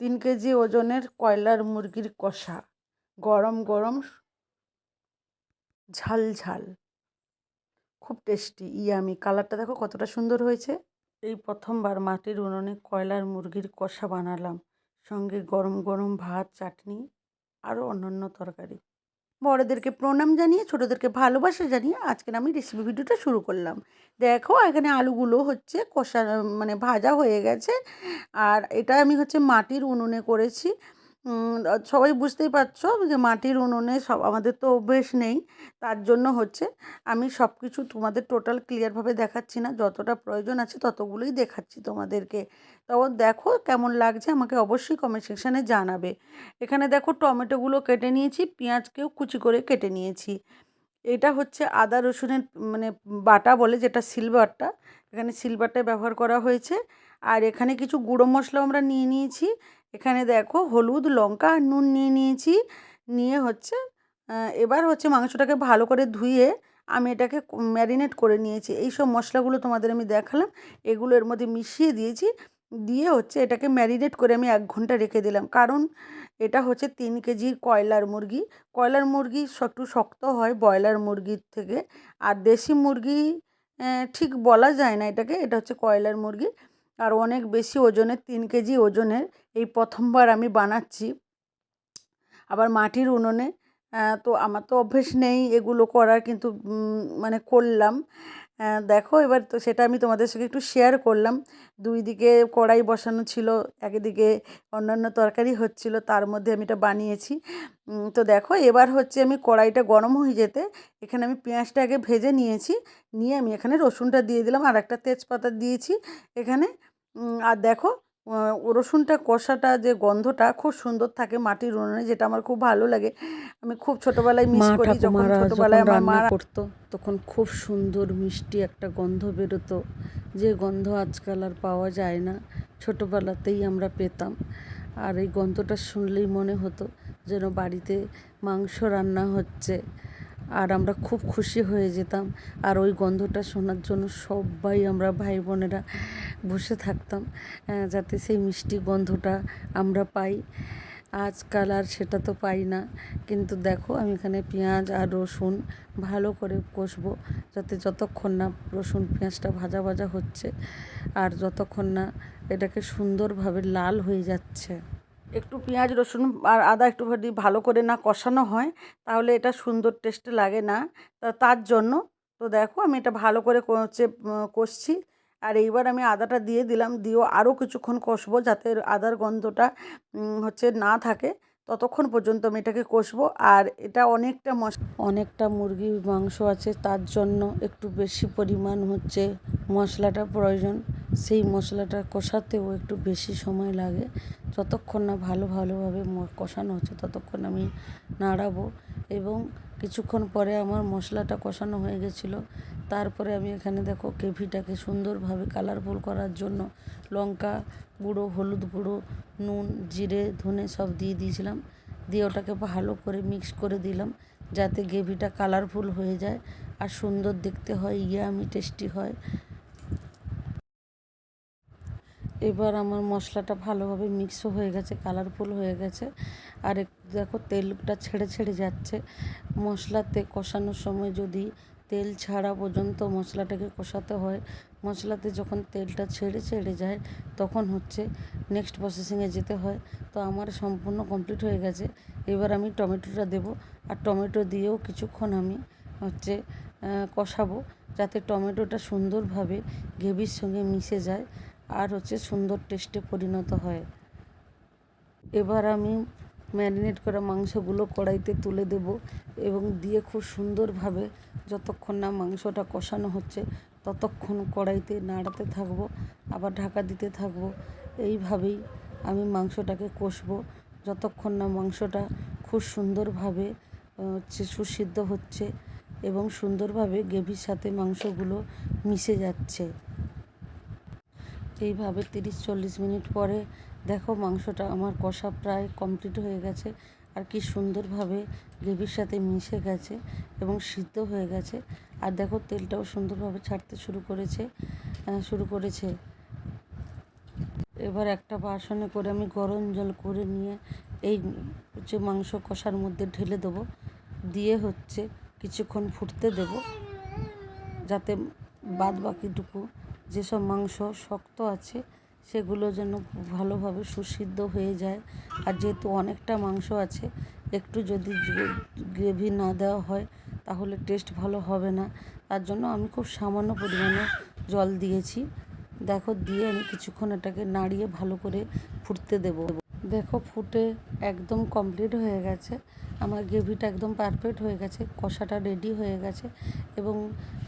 তিন কেজি ওজনের কয়লার মুরগির কষা। গরম গরম, ঝাল ঝাল। খুব টেস্টি। ইয়ামি কালারটা দেখো কতটা সুন্দর হয়েছে। এই প্রথমবার মাটির উনুনে কয়লার মুরগির কষা বানালাম। সঙ্গে গরম গরম ভাত, চাটনি আরও অন্যান্য তরকারি। বড়দেরকে প্রণাম জানিয়ে, ছোটোদেরকে ভালোবাসা জানিয়ে আজকের আমি রেসিপি ভিডিওটা শুরু করলাম। দেখো, এখানে আলুগুলো হচ্ছে কষা মানে ভাজা হয়ে গেছে। আর এটা আমি হচ্ছে মাটির উনুনে করেছি। সবাই বুঝতেই পারছ যে মাটির উনুনে সব, আমাদের তো অভ্যেস নেই। তার জন্য হচ্ছে আমি সব কিছু তোমাদের টোটাল ক্লিয়ারভাবে দেখাচ্ছি না। যতটা প্রয়োজন আছে ততগুলোই দেখাচ্ছি তোমাদেরকে। তখন দেখো কেমন লাগছে, আমাকে অবশ্যই কমেন্ট সেকশানে জানাবে। এখানে দেখো টমেটোগুলো কেটে নিয়েছি, পেঁয়াজকেও কুচি করে কেটে নিয়েছি। এটা হচ্ছে আদা রসুনের মানে বাটা বলে যেটা সিলভারটা এখানে সিলভারটা ব্যবহার করা হয়েছে। আর এখানে কিছু গুঁড়ো মশলা আমরা নিয়ে নিয়েছি। এখানে দেখো হলুদ, লঙ্কা আর নুন নিয়ে নিয়েছি। নিয়ে হচ্ছে এবার হচ্ছে মাংসটাকে ভালো করে ধুয়ে আমি এটাকে ম্যারিনেট করে নিয়েছি। এই সব মশলাগুলো তোমাদের আমি দেখালাম, এগুলো এর মধ্যে মিশিয়ে দিয়েছি। দিয়ে হচ্ছে এটাকে ম্যারিনেট করে আমি এক ঘণ্টা রেখে দিলাম। কারণ এটা হচ্ছে তিন কেজি কয়লার মুরগি। কয়লার মুরগি একটু শক্ত হয় ব্রয়লার মুরগির থেকে। আর দেশি মুরগি ঠিক বলা যায় না এটাকে, এটা হচ্ছে কয়লার মুরগি। আর অনেক বেশি ওজনের তিন কেজি ওজনের এই প্রথমবার আমি বানাচ্ছি। আবার মাটির উনুনে তো আমার তো অভ্যেস নেই এগুলো করার, কিন্তু মানে করলাম। দেখো এবার তো সেটা আমি তোমাদের সঙ্গে একটু শেয়ার করলাম। দুই দিকে কড়াই বসানো ছিল, একদিকে অন্যান্য তরকারি হচ্ছিল, তার মধ্যে আমি এটা বানিয়েছি। তো দেখো এবার হচ্ছে আমি কড়াইটা গরম হয়ে যেতে এখানে আমি পেঁয়াজটা আগে ভেজে নিয়েছি, নিয়ে আমি এখানে রসুনটা দিয়ে দিলাম আর একটা তেজপাতা দিয়েছি এখানে। আর দেখো রসুনটা কষাটা যে গন্ধটা খুব সুন্দর থাকে মাটির উনুনে যেটা আমার খুব ভালো লাগে। আমি খুব ছোটবেলায় মিস করি যখন ছোটবেলায় আমার মা করতো তখন খুব সুন্দর মিষ্টি একটা গন্ধ বেরোতো। যে গন্ধ আজকাল আর পাওয়া যায় না ছোটোবেলাতেই আমরা পেতাম। আর এই গন্ধটা শুনলেই মনে হতো যেন বাড়িতে মাংস রান্না হচ্ছে। আর আমরা খুব খুশি হয়ে যেতাম। আর ওই গন্ধটা শোনার জন্য সবাই আমরা ভাই বোনেরা বসে থাকতাম যাতে সেই মিষ্টি গন্ধটা আমরা পাই। আজকাল আর সেটা তো পাই না। কিন্তু দেখো, আমি এখানে পেঁয়াজ আর রসুন ভালো করে কষবো, যাতে যতক্ষণ না রসুন পেঁয়াজটা ভাজা ভাজা হচ্ছে, আর যতক্ষণ না এটাকে সুন্দরভাবে লাল হয়ে যাচ্ছে। একটু পেঁয়াজ, রসুন আর আদা একটু যদি ভালো করে না কষানো হয়, তাহলে এটা সুন্দর টেস্ট লাগে না। তার জন্য তো দেখো আমি এটা ভালো করে হচ্ছে কষছি। আর এইবার আমি আদাটা দিয়ে দিলাম, দিয়েও আরও কিছুক্ষণ কষবো যাতে আদার গন্ধটা হচ্ছে না থাকে। ততক্ষণ পর্যন্ত আমি এটাকে কষবো। আর এটা অনেকটা মশ অনেকটা মুরগির মাংস আছে, তার জন্য একটু বেশি পরিমাণ হচ্ছে মশলাটা প্রয়োজন। সেই মশলাটা কষাতেও একটু বেশি সময় লাগে। যতক্ষণ না ভালো ভালোভাবে কষানো হচ্ছে ততক্ষণ আমি নাড়াবো এবং কিছুক্ষণ পরে আমার মশলাটা কষানো হয়ে গেছিল। তারপরে আমি এখানে দেখো কেভিটাকে সুন্দরভাবে কালারফুল করার জন্য লঙ্কা গুঁড়ো, হলুদ গুঁড়ো, নুন, জিরে, ধনে সব দিয়ে দিয়েছিলাম। দিয়ে ওটাকে ভালো করে মিক্স করে দিলাম যাতে গ্রেভিটা কালারফুল হয়ে যায় আর সুন্দর দেখতে হয় ইয়ে আমি টেস্টি হয়। এবার আমার মশলাটা ভালোভাবে মিক্সও হয়ে গেছে কালারফুল হয়ে গেছে। আর দেখো তেলটা ছেড়ে ছেড়ে যাচ্ছে। মশলাতে কষানোর সময় যদি তেল ছাড়া পর্যন্ত মশলাটাকে কষাতে হয়, মশলাতে যখন তেলটা ছেড়ে ছেড়ে যায়, তখন হচ্ছে নেক্সট প্রসেসিংয়ে যেতে হয়। তো আমার সম্পূর্ণ কমপ্লিট হয়ে গেছে। এবার আমি টমেটোটা দেব। আর টমেটো দিয়েও কিছুক্ষণ আমি হচ্ছে কষাবো, যাতে টমেটোটা সুন্দরভাবে গ্রেভির সঙ্গে মিশে যায়। আর হচ্ছে সুন্দর টেস্টে পরিণত হয়। এবার আমি ম্যারিনেট করা মাংসগুলো কড়াইতে তুলে দেব এবং দিয়ে খুব সুন্দরভাবে যতক্ষণ না মাংসটা কষানো হচ্ছে ততক্ষণ কড়াইতে নাড়াতে থাকব, আবার ঢাকা দিতে থাকব। এইভাবেই আমি মাংসটাকে কষবো। যতক্ষণ না মাংসটা খুব সুন্দরভাবে হচ্ছে সুসিদ্ধ হচ্ছে এবং সুন্দরভাবে গ্রেভির সাথে মাংসগুলো মিশে যাচ্ছে। এইভাবে তিরিশ চল্লিশ মিনিট পরে দেখো মাংসটা আমার কষা প্রায় কমপ্লিট হয়ে গেছে। আর কি সুন্দরভাবে গ্রেভির সাথে মিশে গেছে এবং সিদ্ধ হয়ে গেছে। আর দেখো তেলটাও সুন্দরভাবে ছাড়তে শুরু করেছে শুরু করেছে। এবার একটা বাসনে করে আমি গরম জল করে নিয়ে এই হচ্ছে মাংস কষার মধ্যে ঢেলে দেবো। দিয়ে হচ্ছে কিছুক্ষণ ফুটতে দেব, যাতে বাদ বাকিটুকু যেসব মাংস শক্ত আছে, সেগুলো যেন ভালোভাবে সুসিদ্ধ হয়ে যায়। আর যেহেতু অনেকটা মাংস আছে, একটু যদি গ্রেভি না দেওয়া হয়, তাহলে টেস্ট ভালো হবে না। তার জন্য আমি খুব সামান্য পরিমাণে জল দিয়েছি। দেখো, দিয়ে আমি কিছুক্ষণ এটাকে নাড়িয়ে ভালো করে ফুটতে দেবো। দেখো, ফুটে একদম কমপ্লিট হয়ে গেছে। আমার গ্রেভিটা একদম পারফেক্ট হয়ে গেছে, কষাটা রেডি হয়ে গেছে এবং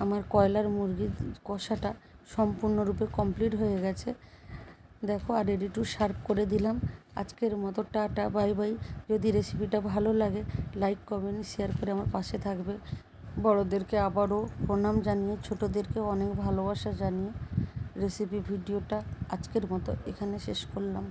আমার কয়লার মুরগির কষাটা সম্পূর্ণরূপে কমপ্লিট হয়ে গেছে। দেখো আর রেডি টু সার্ভ করে দিলাম। আজকের মতো টাটা বাই বাই যদি রেসিপিটা ভালো লাগে লাইক কমেন্ট শেয়ার করে আমার পাশে থাকবে। বড়োদেরকে আবারও প্রণাম জানিয়ে, ছোটোদেরকে অনেক ভালোবাসা জানিয়ে রেসিপি ভিডিওটা আজকের মতো এখানে শেষ করলাম।